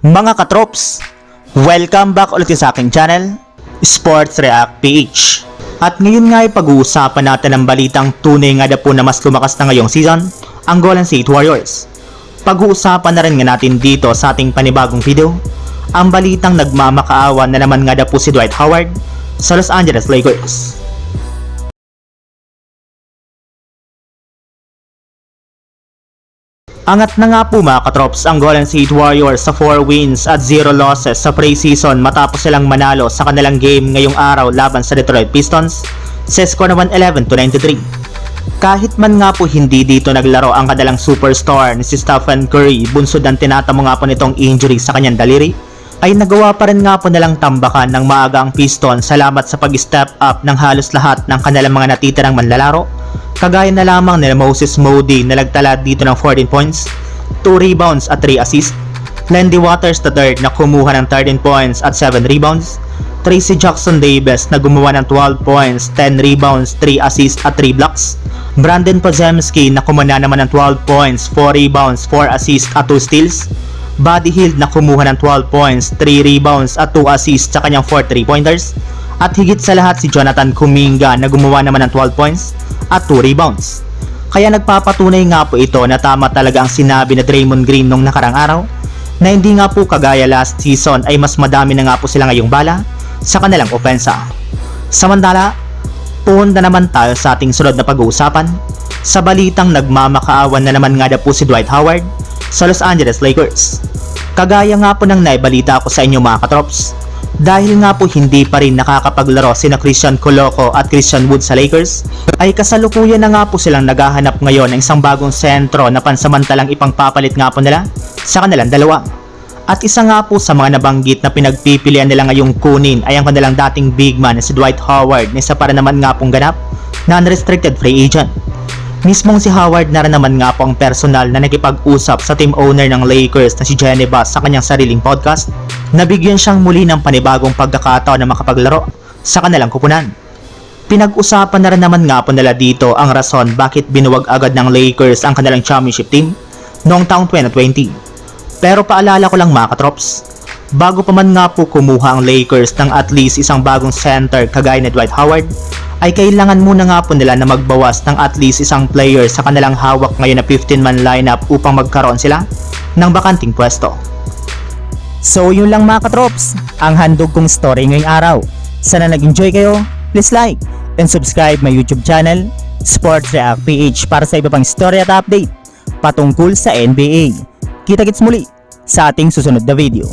Mga katrops, welcome back ulit sa aking channel, Sports React PH. At ngayon nga ay pag-uusapan natin ang balitang tunay nga na po na mas lumakas na ngayong season, ang Golden State Warriors. Pag-uusapan na rin nga natin dito sa ating panibagong video, ang balitang nagmamakaawa na naman nga na po si Dwight Howard sa Los Angeles Lakers. Angat na nga po mga katrops ang Golden State Warriors sa 4 wins at 0 losses sa pre-season matapos silang manalo sa kanilang game ngayong araw laban sa Detroit Pistons sa score na 111 to 93. Kahit man nga po hindi dito naglaro ang kanilang superstar ni si Stephen Curry bunsod ang tinatamo nga po nitong injury sa kanyang daliri, ay nagawa pa rin nga po nalang tambakan ng maaga ang Pistons salamat sa pag-step up ng halos lahat ng kanilang mga natitirang manlalaro Kagaya na lamang nila Moses Moody na nagtala dito ng 14 points, 2 rebounds at 3 assists, Landy Waters III na kumuha ng 13 points at 7 rebounds, Tracy Jackson Davis na gumawa ng 12 points, 10 rebounds, 3 assists at 3 blocks, Brandon Podzemski na kumana naman ng 12 points, 4 rebounds, 4 assists at 2 steals, Buddy Hield na kumuha ng 12 points, 3 rebounds at 2 assists sa kanyang 4 3-pointers, at higit sa lahat si Jonathan Kuminga na gumawa naman ng 12 points at 2 rebounds. Kaya nagpapatunay nga po ito na tama talaga ang sinabi na Draymond Green nung nakarang araw na hindi nga po kagaya last season ay mas madami na nga po sila ngayong bala sa kanilang opensa. Samantala, punta naman tayo sa ating sunod na pag-uusapan sa balitang nagmamakaawan na naman nga na po si Dwight Howard sa Los Angeles Lakers. Kagaya nga po ng naibalita ko sa inyo mga katrops, dahil nga po hindi pa rin nakakapaglaro sina Christian Coloco at Christian Wood sa Lakers, ay kasalukuyan na nga po silang naghahanap ngayon ng isang bagong sentro na pansamantalang ipangpapalit nga po nila sa kanilang dalawa. At isa nga po sa mga nabanggit na pinagpipilian nila ngayong kunin ay ang kanilang dating big man na si Dwight Howard na isa para naman nga pong ganap na unrestricted free agent. Mismong si Howard na rin naman nga po ang personal na nakipag-usap sa team owner ng Lakers na si Bass sa kanyang sariling podcast na bigyan siyang muli ng panibagong pagkakataon na makapaglaro sa kanilang kupunan. Pinag-usapan na rin naman nga po nila dito ang rason bakit binuwag agad ng Lakers ang kanilang championship team noong taong 2020. Pero paalala ko lang mga katrops, bago pa man nga po kumuha ang Lakers ng at least isang bagong center kagaya ni Dwight Howard, ay kailangan muna nga po nila na magbawas ng at least isang player sa kanilang hawak ngayon na 15-man lineup upang magkaroon sila ng bakanting pwesto. So yun lang mga katrops, ang handog kong story ngayong araw. Sana nag-enjoy kayo, please like and subscribe my YouTube channel, Sports React PH para sa iba pang story at update patungkol sa NBA. Kita-kits muli sa ating susunod na video.